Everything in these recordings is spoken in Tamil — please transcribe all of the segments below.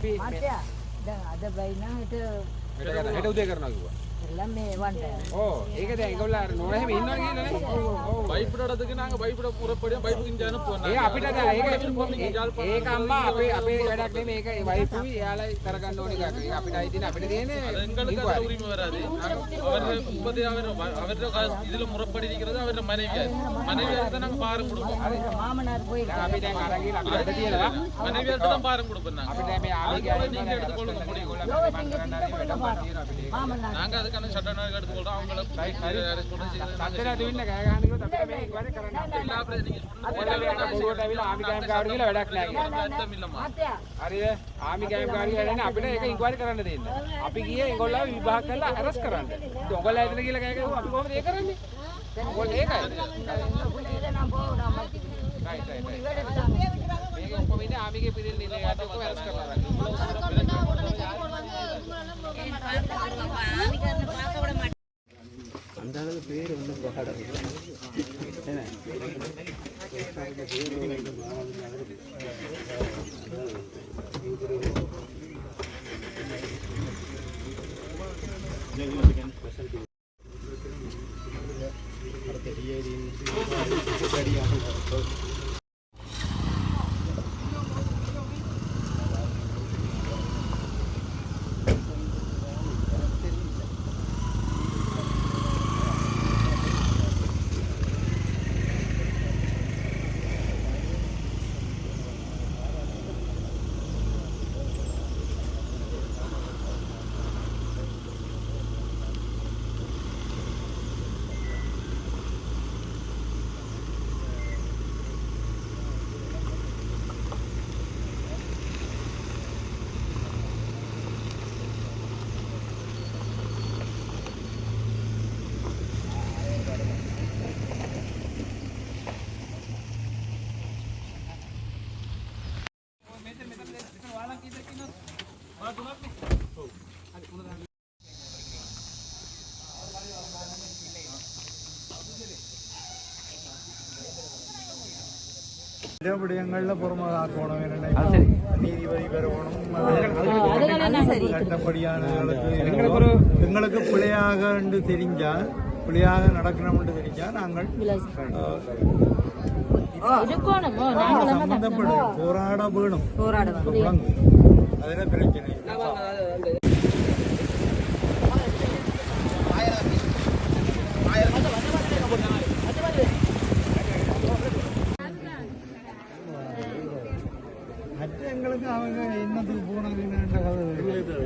අපි දැන් අද බයිනා හිට හෙට උදේ කරනවා කිව්වා. එල්ලම් මේ වන්ට ඕ ඒක දැන් ඒගොල්ලෝ අර නෝන එහෙම ඉන්නවා කියලානේ. భయపడేందుకు నాకు భయపడ పూరపడి భయపడించాను ඒක අම්මා අපේ අපේ වැඩක් නෙමේ ඒක වයිෆු එයාලයි කරගන්න ඕනේ කටේ අපිට අයිති නේ අපිට දෙන්නේ எங்களுக்கு அது கொடுப்போம் நீங்க எடுத்துக்கொள்ளுங்க முடியும் ඒගොල්ලෝ අපිට කරන්න හරි වැඩක් තියෙනවා අපිට. මාමනාත් நாங்க அதுக்கான சட்ட நடவடிக்கை எடுத்துக்கொள்றோம் அவங்கள arrest பண்ணி செய்யறது நாங்க සත්‍යලා දෙවින්න කෑ ගහන කිව්වොත් අපිට මේ ඉක්වරේ කරන්න செய்யலாம். இல்ல, அப்படி நீங்க சொன்னது අපිට මේ බොරුවට ඇවිල්ලා ආමි කෑම් කාඩ් කියලා වැඩක් නැහැ කියලා. அர்த்தம் இல்லம்மா මාත්‍යා හරිද? ආමි කෑම් කාඩ් කියලා වැඩන්නේ අපිට ඒක ඉන්ක්වයරි කරන්න දෙන්න. අපි ගියේ ඒගොල්ලෝ විභාග කරලා අරස් කරන්න. ඉතින් ඔයගොල්ලෝ ඇවිත් කියලා කෑ ගැහුවා අපි කොහොමද ඒක කරන්නේ? ඔයගොල්ලෝ ඒකයි. පුලේද නම් පොවුනා මත් රයිට් රයිට් රයිට්. වැඩට තමයි මේක ඔක්කොම ඉන්නේ ආමිගේ පිරිල් ඉන්නේ ඒකට ඔක්කොම අරස් කරලා. அந்த அளவு பேர் ஒன்றும் பாடம் விடயங்கள்ல புறமாக்கணும் நீதிபதி பெறணும் சட்டப்படியானங்களுக்கு எங்களுக்கு பிழையாக என்று தெரிஞ்சால் பிழையாக நடக்கணும்னு தெரிஞ்சால் நாங்கள் அஹ், சம்பந்தப்படும் போராட வேணும். அதுல பிரச்சனை? எங்களுக்கு அவங்க என்னத்துக்கு போனாங்கன்ற கதை எங்களுக்கு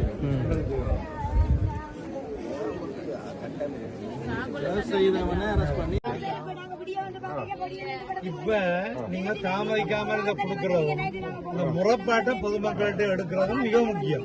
செய்தவனை அரெஸ்ட் பண்ணி இப்ப நீங்க தாமதிக்காம இதை கொடுக்கறதும் இந்த முறைப்பாட்டை பொதுமக்கள்கிட்ட எடுக்கிறதும் மிக முக்கியம்.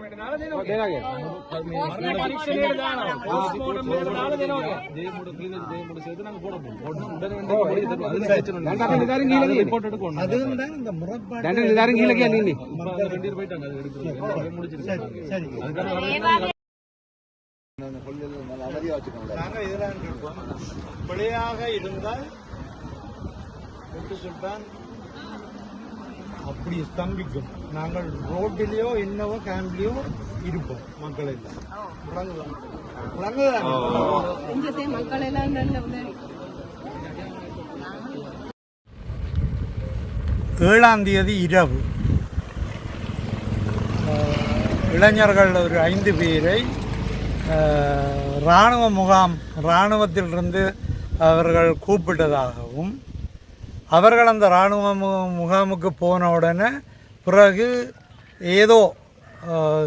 பிழையாக இருந்தால் சுல்தான் அப்படி ஸ்தம்பிக்கும் நாங்கள் ரோட்டிலேயோ என்னவோ கேம்ப்லயோ இருப்போம் மக்கள் எல்லாம் விளங்குதா? விளங்குதா? ஏழாம் தேதி இரவு இளைஞர்கள் ஒரு ஐந்து பேரை இராணுவ முகாம் இராணுவத்திலிருந்து அவர்கள் கூப்பிட்டதாகவும் அவர்கள் அந்த இராணுவ முகாமுக்கு போன உடனே பிறகு ஏதோ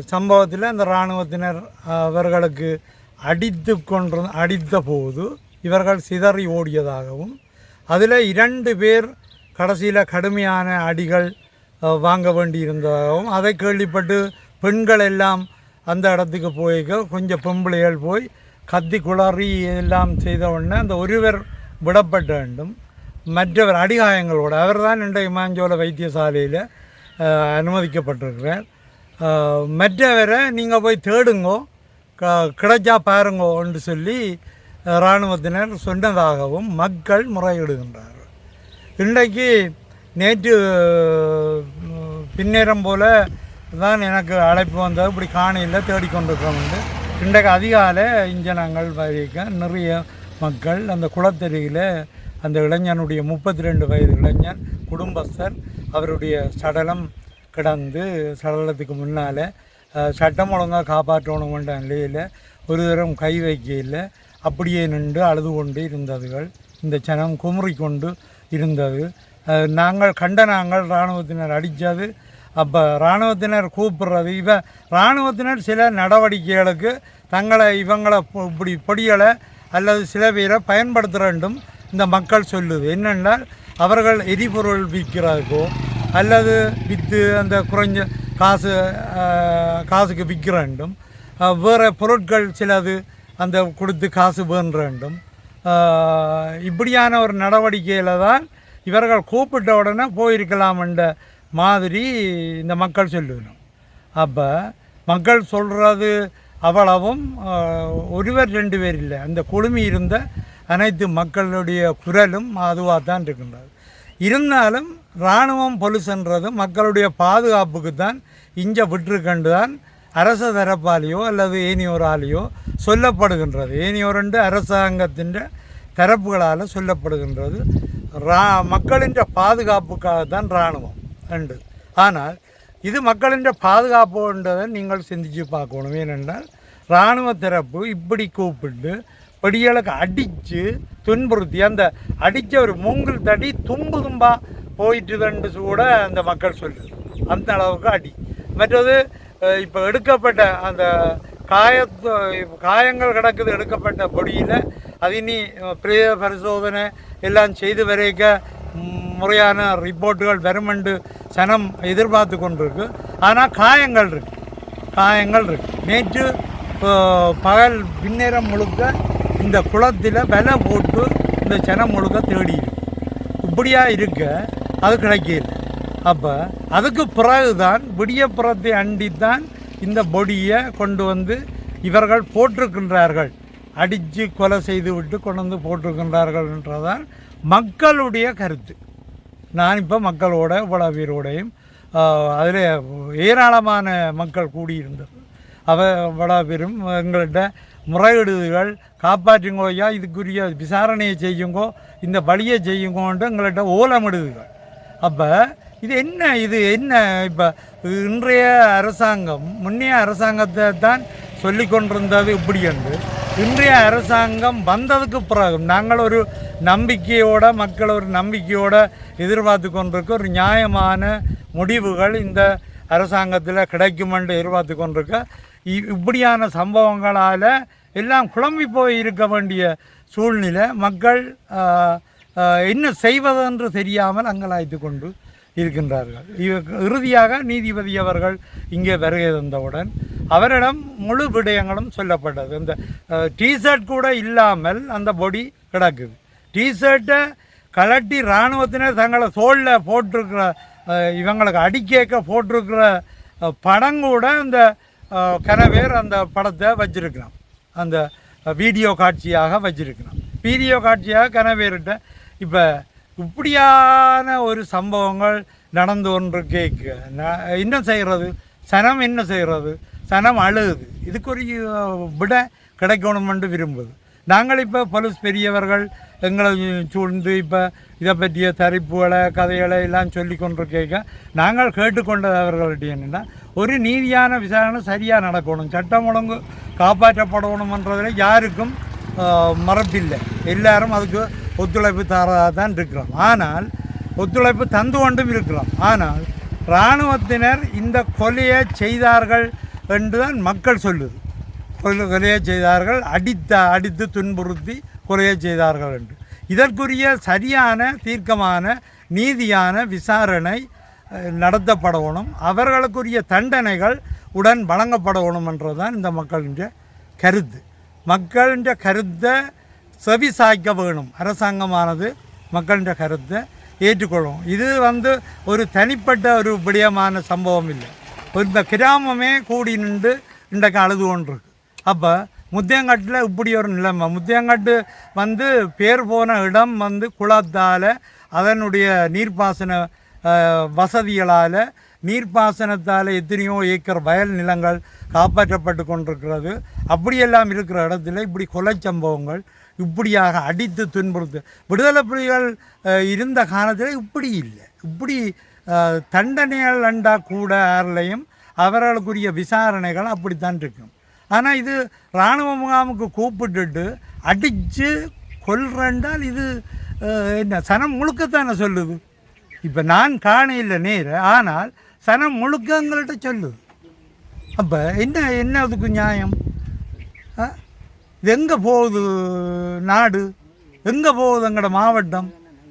சம்பவத்தில் அந்த இராணுவத்தினர் அவர்களுக்கு அடித்து கொண்டு அடித்த போது இவர்கள் சிதறி ஓடியதாகவும் அதில் இரண்டு பேர் கடைசியில் கடுமையான அடிகள் வாங்க வேண்டியிருந்ததாகவும் அதை கேள்விப்பட்டு பெண்கள் எல்லாம் அந்த இடத்துக்கு போய்க்க கொஞ்சம் பெம்பிளைகள் போய் கத்தி குளறி எல்லாம் செய்த உடனே அந்த ஒருவர் விடப்பட வேண்டும். மற்றவர் அடிகாயங்களோடு அவர் தான் இன்றைய இமாஞ்சோல வைத்தியசாலையில் அனுமதிக்கப்பட்டிருக்கிறேன். மற்றவரை நீங்கள் போய் தேடுங்கோ. க கிடைச்சா பாருங்கோன்னு சொல்லி இராணுவத்தினர் சொன்னதாகவும் மக்கள் முறையிடுகின்றார்கள். இன்றைக்கு நேற்று பின்னேறம் பின்னேரம் போல் தான் எனக்கு அழைப்பு வந்தது. இப்படி காணையில் தேடிக்கொண்டிருக்கிறோம் வந்து இன்றைக்கு அதிகாலை இங்கே நாங்கள் வரைக்க நிறைய மக்கள் அந்த குளத்தருகில் அந்த இளைஞனுடைய முப்பத்தி ரெண்டு வயது இளைஞன் குடும்பஸ்தர் அவருடைய சடலம் கிடந்து சடலத்துக்கு முன்னால் சட்டம் ஒழுங்காக காப்பாற்றணுமென்ற நிலையில் ஒரு தரம் கை வைக்கையில் அப்படியே நின்று அழுது கொண்டு இருந்ததுகள் இந்த ஜனம் குமுறி கொண்டு இருந்தது. நாங்கள் கண்ட நாங்கள் இராணுவத்தினர் அடித்தது. அப்போ இராணுவத்தினர் கூப்பிடுறது இவன் இராணுவத்தினர் சில நடவடிக்கைகளுக்கு தங்களை இவங்களை இப்படி பொடிகளை அல்லது சில பேரை பயன்படுத்த வேண்டும் இந்த மக்கள் சொல்லுது. என்னென்னால் அவர்கள் எரிபொருள் விற்கிறதுக்கோ அல்லது விற்று அந்த குறைஞ்ச காசு காசுக்கு விற்க வேண்டும். வேறு பொருட்கள் சிலது அந்த கொடுத்து காசு வேண்டும். இப்படியான ஒரு நடவடிக்கையில் தான் இவர்கள் கூப்பிட்ட உடனே போயிருக்கலாம் என்ற மாதிரி இந்த மக்கள் சொல்லணும் அப்போ மக்கள் சொல்கிறது அவ்வளவும் ஒருவர் ரெண்டு பேர் இல்லை. அந்த குழுமி இருந்த அனைத்து மக்களுடைய குரலும் அதுவாக தான் இருக்கின்றது. இருந்தாலும் இராணுவம் பொலிசுன்றது மக்களுடைய பாதுகாப்புக்கு தான் இங்கே விட்டுருக்கண்டு தான் அரச தரப்பாலேயோ அல்லது ஏனியோராலேயோ சொல்லப்படுகின்றது. ஏனியோரண்டு அரசாங்கத்தின் தரப்புகளால் சொல்லப்படுகின்றது. ரா மக்களின் பாதுகாப்புக்காக தான் இராணுவம் உண்டு ஆனால் இது மக்களின் பாதுகாப்புன்றதை நீங்கள் சிந்திச்சு பார்க்கணும். ஏனென்றால் இராணுவ தரப்பு இப்படி கூப்பிட்டு பெடியளவுக்கு அடித்து துன்புறுத்தி அந்த அடித்த ஒரு மூங்கில் தடி தும்பு தும்பா போயிட்டுதுன்னு கூட அந்த மக்கள் சொல்லுது அந்த அளவுக்கு அடி. மற்றது இப்போ எடுக்கப்பட்ட அந்த காயத்து காயங்கள் கிடக்குது எடுக்கப்பட்ட பொடியில் அது இனி அஹ், பரிசோதனை எல்லாம் செய்து வரைக்க முறையான ரிப்போர்ட்டுகள் வருமெண்டு சனம் எதிர்பார்த்து கொண்டிருக்கு. ஆனால் காயங்கள் இருக்கு. காயங்கள் இருக்கு. நேற்று பகல் பின்னேரம் முழுக்க இந்த குளத்தில் விலை போட்டு இந்த ஜனம் முழுக்க தேடி இப்படியாக இருக்க அது கிடைக்கல. அப்போ அதுக்கு பிறகுதான் விடியப்புறத்தை அண்டித்தான் இந்த பொடியை கொண்டு வந்து இவர்கள் போட்டிருக்கின்றார்கள். அடித்து கொலை செய்து விட்டு கொண்டு வந்து போட்டிருக்கின்றார்கள் என்றதான் மக்களுடைய கருத்து. நான் இப்போ மக்களோட இவ்வளோ பேரோடையும் அதில் ஏராளமான மக்கள் கூடியிருந்தது. அவ இவ்வளோ பேரும் எங்கள்கிட்ட முறையீடுகள் காப்பாற்றுங்கோ ஐயா இதுக்குரிய விசாரணையை செய்யுங்கோ இந்த வழியை செய்யுங்கோன்ட்டு எங்கள்கிட்ட ஓலமிடுதுகள் அப்போ இது என்ன இது என்ன இப்போ இன்றைய அரசாங்கம் முன்னைய அரசாங்கத்தை தான் சொல்லி கொண்டிருந்தது இப்படி என்று. இன்றைய அரசாங்கம் வந்ததுக்கு பிறகு நாங்கள் ஒரு நம்பிக்கையோட மக்கள் ஒரு நம்பிக்கையோட எதிர்பார்த்து கொண்டிருக்க ஒரு நியாயமான முடிவுகள் இந்த அரசாங்கத்தில் கிடைக்குமென்று எதிர்பார்த்து கொண்டிருக்க இப்படியான சம்பவங்களால் எல்லாம் குழம்பி போய் இருக்க வேண்டிய சூழ்நிலை மக்கள் என்ன செய்வதென்று தெரியாமல் அங்கலாய்த்து கொண்டு இருக்கின்றார்கள். இறுதியாக நீதிபதி அவர்கள் இங்கே வருகை தந்தவுடன் அவரிடம் முழு விடயங்களும் சொல்லப்பட்டது. இந்த டிஷர்ட் கூட இல்லாமல் அந்த பொடி கிடக்குது. டிஷர்ட்டை கலட்டி இராணுவத்தினர் தங்களை தோளில் போட்டிருக்கிற இவங்களுக்கு அடிக்கேக்க போட்டிருக்கிற படம் கூட இந்த கனவேர் அந்த படத்தை வச்சிருக்கலாம் அந்த வீடியோ காட்சியாக வச்சிருக்கலாம் வீடியோ காட்சியாக கனவேர்கிட்ட இப்போ இப்படியான ஒரு சம்பவங்கள் நடந்து ஒன்று கேட்க என்ன செய்கிறது சனம் என்ன செய்கிறது சனம் அழுகுது. இதுக்கு ஒரு விட கிடைக்கணுமென்று விரும்புது. நாங்கள் இப்போ போலீஸ் பெரியவர்கள் எங்களை சூழ்ந்து இப்போ இதை பற்றிய தரிப்புகளை கதைகளை எல்லாம் சொல்லி கொண்டு கேட்க நாங்கள் கேட்டுக்கொண்டது அவர்கள்ட்ட என்னென்னா ஒரு நீதியான விசாரணை சரியாக நடக்கணும். சட்டம் ஒழுங்கு காப்பாற்றப்படணுமன்றதில் யாருக்கும் மறப்பில்லை எல்லாரும் அதுக்கு ஒத்துழைப்பு தரதாக தான் இருக்கிறோம். ஆனால் ஒத்துழைப்பு தந்து கொண்டும் இருக்கிறோம். ஆனால் இராணுவத்தினர் இந்த கொலையை செய்தார்கள் என்று தான் மக்கள் சொல்லுது. கொலை கொலையை செய்தார்கள் அடித்த அடித்து துன்புறுத்தி கொலையை செய்தார்கள் என்று. இதற்குரிய சரியான தீர்க்கமான நீதியான விசாரணை நடத்தப்படணும். அவர்களுக்குரிய தண்டனைகள் உடன் வழங்கப்படணும் என்றுதான் இந்த மக்களின் கருத்து. மக்களின் கருத்தை செவி சாய்க்க வேணும். அரசாங்கமானது மக்களின் கருத்தை ஏற்றுக்கொள்ளும் இது வந்து ஒரு தனிப்பட்ட ஒரு விடயமான சம்பவம் இல்லை. ஒரு இந்த கிராமமே கூடி நின்று இன்றைக்கு அழுது கொண்டிருக்கு. அப்போ முத்தியங்காட்டில் இப்படி ஒரு நிலைமை. முத்தியங்காட்டு வந்து பேர் போன இடம் வந்து குளத்தால் அதனுடைய நீர்ப்பாசன வசதிகளால் நீர்ப்பாசனத்தால் எத்தனையோ ஏக்கர் வயல் நிலங்கள் காப்பாற்றப்பட்டு கொண்டிருக்கிறது. அப்படியெல்லாம் இருக்கிற இடத்துல இப்படி கொலை சம்பவங்கள் இப்படியாக அடித்து துன்புறுத்து விடுதலை புலிகள் இருந்த காலத்தில் இப்படி இல்லை. இப்படி தண்டனைகள் அண்டா கூட யாரிலையும் அவர்களுக்குரிய விசாரணைகள் அப்படித்தான் இருக்கும். ஆனால் இது இராணுவ முகாமுக்கு கூப்பிட்டுட்டு அடித்து கொல்றேன்டால் இது என்ன சனம் முழுக்கத்தானே சொல்லுது? இப்போ நான் காணையில் நேர் ஆனால் சனம் முழுக்க எங்கள்கிட்ட சொல்லு. அப்போ என்ன என்ன அதுக்கு நியாயம்? ஆ? இது எங்கே போகுது நாடு? எங்கே போகுது எங்களோட மாவட்டம்?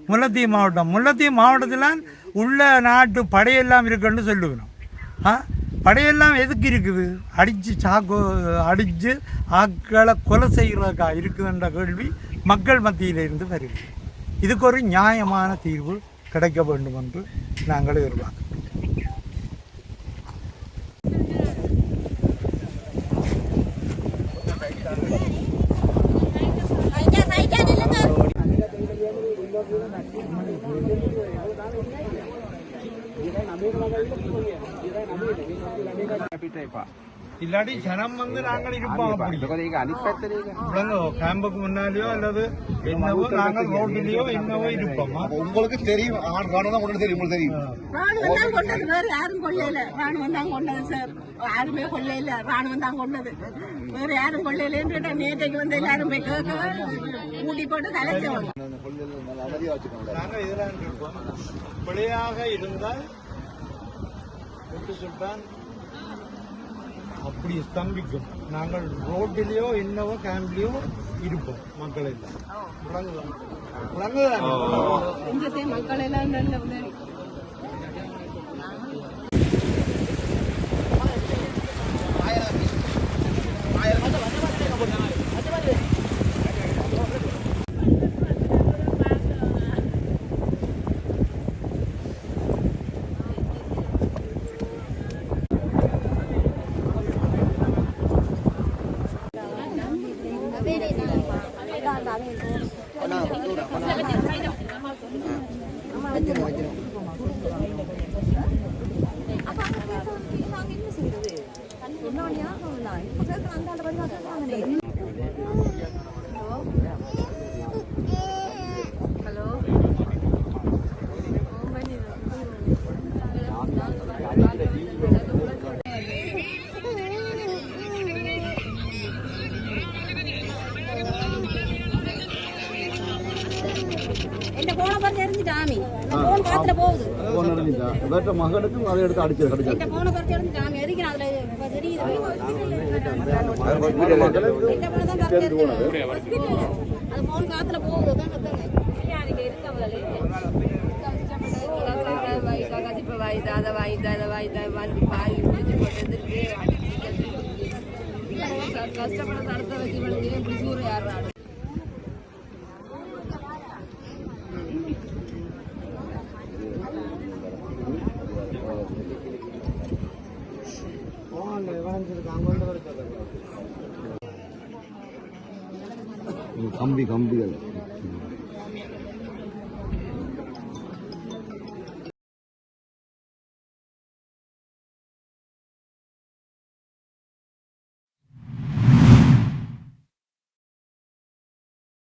முல்லத்தீவு மாவட்டம். முல்லத்தீவு மாவட்டத்தில் உள்ள நாட்டு படையெல்லாம் இருக்குன்னு சொல்லுவேணும் ஆ படையெல்லாம் எதுக்கு இருக்குது? அடித்து சாக்கு அடித்து ஆக்களை கொலை செய்கிறதுக்கா இருக்குதுன்ற கேள்வி மக்கள் மத்தியில் இருந்து வருது. இதுக்கு ஒரு நியாயமான தீர்வு கிடைக்க வேண்டும் என்று நாங்கள் எதிர்பார்க்கிறோம். இல்லாட்டி ஜனம் வந்து நாங்கள் இருப்போம் கேம்புக்கு முன்னாலேயோ அல்லது என்னவோ நாங்கள் ரோட்டிலேயோ என்னவோ இருப்போமா உங்களுக்கு தெரியும் தெரியும் தெரியும் ராணுவம் தான் கொண்டது வேற யாரும் கொள்ளையில ராணுவம் தான் கொண்டது சார் யாருமே கொள்ளையில ராணுவம் தான் கொண்டது வேற யாரும் கொள்ளையிலன்னு நேற்றைக்கு வந்து எல்லாரும் போய் கேட்க ஊட்டி போட்டு கலைச்சவங்க அமைதியாக வச்சுக்கோங்க நாங்கள் இதெல்லாம் இருப்போம் பிழையாக இருந்தால் என்று சொல்லிட்டான் அப்படி ஸ்தம்பிக்கும். நாங்கள் ரோட்டிலேயோ என்னவோ கேம்ப்லேயோ இருப்போம் மக்கள் எல்லாம். விளங்குதா விளங்குதா இங்கே மக்கள் எல்லாம் நல்ல உதவி ഇപ്പൊ കേൾക്കണം എന്താണ് പരിപാടി காத்துல போகுது. வேற்ற மகனுக்கும் அதை எடுத்து அடிச்சு அடிச்சு போன பறிச்சு எடுத்து நாங்க எரிக்கிறோம் அதுல இப்ப தெரியுது. அது போன கஷ்டப்பட தடுத்த வச்சு இவளுக்கு பிடிச்சி ஊரை கம்பி கம்பிகள்